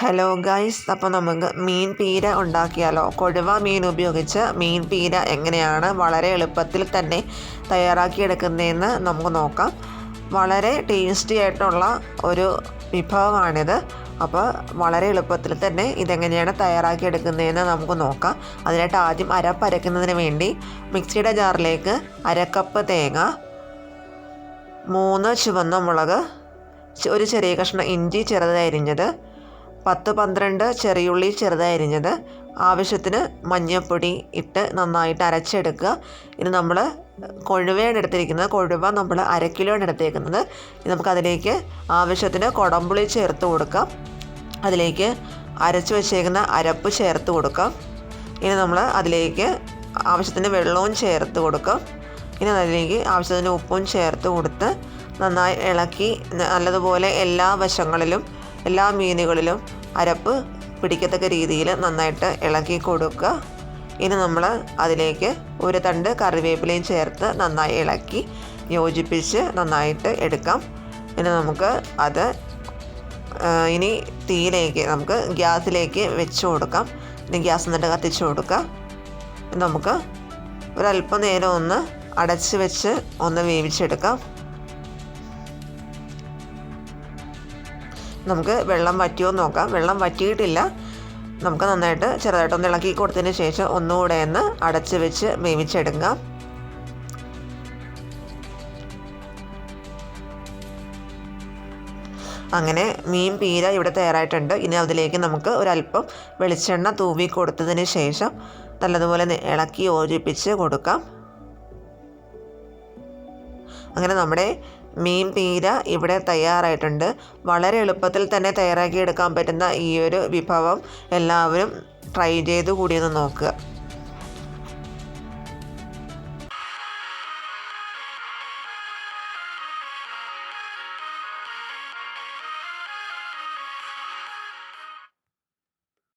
Hello guys അപ്പോൾ നമുക്ക് മീൻ പീര ഉണ്ടാക്കിയാലോ? കൊടുവ മീൻ ഉപയോഗിച്ച് മീൻ പീര എങ്ങനെയാണ് വളരെ എളുപ്പത്തിൽ തന്നെ തയ്യാറാക്കിയെടുക്കുന്നതെന്ന് നമുക്ക് നോക്കാം. വളരെ ടേസ്റ്റി ആയിട്ടുള്ള ഒരു വിഭവമാണിത്. അപ്പോൾ വളരെ എളുപ്പത്തിൽ തന്നെ ഇതെങ്ങനെയാണ് തയ്യാറാക്കിയെടുക്കുന്നതെന്ന് നമുക്ക് നോക്കാം. അതിനായിട്ട് ആദ്യം അരപ്പരയ്ക്കുന്നതിന് വേണ്ടി മിക്സിയുടെ ജാറിലേക്ക് അരക്കപ്പ് തേങ്ങ മൂന്ന് ചുവന്ന മുളക് ഒരു ചെറിയ കഷ്ണം ഇഞ്ചി ചെറുതായി അരിഞ്ഞത് പത്ത് പന്ത്രണ്ട് ചെറിയുള്ളി ചെറുതായി അരിഞ്ഞത്. ആവശ്യത്തിന് മഞ്ഞൾപ്പൊടി ഇട്ട് നന്നായിട്ട് അരച്ചെടുക്കുക. ഇനി നമ്മൾ കൊഴുവയാണ് എടുത്തിരിക്കുന്നത്. കൊഴുവ നമ്മൾ അര കിലോയാണ് എടുത്തേക്കുന്നത്. നമുക്കതിലേക്ക് ആവശ്യത്തിന് കുടംപുളി ചേർത്ത് കൊടുക്കാം. അതിലേക്ക് അരച്ച് വെച്ചേക്കുന്ന അരപ്പ് ചേർത്ത് കൊടുക്കാം. ഇനി നമ്മൾ അതിലേക്ക് ആവശ്യത്തിന് വെള്ളവും ചേർത്ത് കൊടുക്കാം. ഇനി അതിലേക്ക് ആവശ്യത്തിന് ഉപ്പും ചേർത്ത് കൊടുത്ത് നന്നായി ഇളക്കി നല്ലതുപോലെ എല്ലാ വശങ്ങളിലും എല്ലാ മീനുകളിലും അരപ്പ് പിടിക്കത്തക്ക രീതിയിൽ നന്നായിട്ട് ഇളക്കി കൊടുക്കുക. ഇനി നമ്മൾ അതിലേക്ക് ഒരു തണ്ട് കറിവേപ്പിലയും ചേർത്ത് നന്നായി ഇളക്കി യോജിപ്പിച്ച് നന്നായിട്ട് എടുക്കാം. ഇനി നമുക്ക് അത് ഇനി തീയിലേക്ക് നമുക്ക് ഗ്യാസിലേക്ക് വെച്ച് കൊടുക്കാം. ഇനി ഗ്യാസ് എന്നിട്ട് കത്തിച്ച് കൊടുക്കാം. നമുക്ക് ഒരല്പം നേരം ഒന്ന് അടച്ച് വെച്ച് ഒന്ന് വേവിച്ചെടുക്കാം. നമുക്ക് വെള്ളം വറ്റിയോ നോക്കാം. വെള്ളം വറ്റിയിട്ടില്ല. നമുക്ക് നന്നായിട്ട് ചെറുതായിട്ട് ഒന്ന് ഇളക്കി കൊടുത്തതിന് ശേഷം ഒന്നുകൂടെ ഒന്ന് അടച്ച് വെച്ച് വേവിച്ചെടുക്കാം. അങ്ങനെ മീൻ പീര ഇവിടെ തയ്യാറായിട്ടുണ്ട്. ഇനി അതിലേക്ക് നമുക്ക് ഒരല്പം വെളിച്ചെണ്ണ തൂവി കൊടുത്തതിന് ശേഷം നല്ലതുപോലെ ഇളക്കി യോജിപ്പിച്ച് കൊടുക്കാം. അങ്ങനെ നമ്മുടെ മീൻ പീര ഇവിടെ തയ്യാറായിട്ടുണ്ട്. വളരെ എളുപ്പത്തിൽ തന്നെ തയ്യാറാക്കി എടുക്കാൻ പറ്റുന്ന ഈ ഒരു വിഭവം എല്ലാവരും ട്രൈ ചെയ്ത് കൂടിയൊന്ന് നോക്കുക.